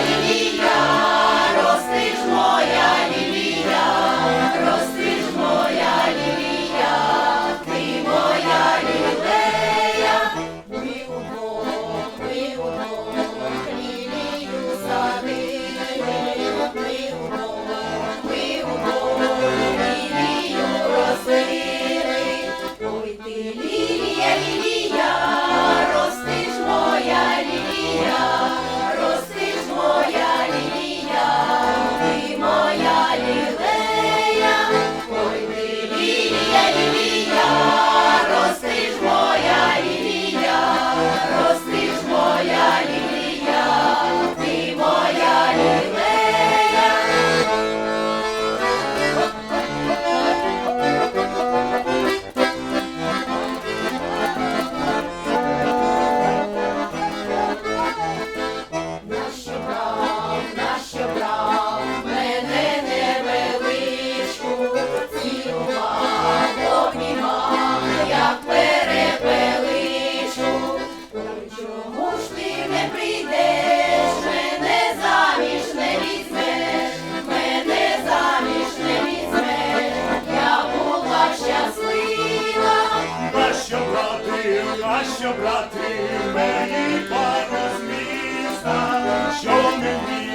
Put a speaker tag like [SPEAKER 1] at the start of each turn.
[SPEAKER 1] Bye. Брати, що брати, мені пару з міста, що не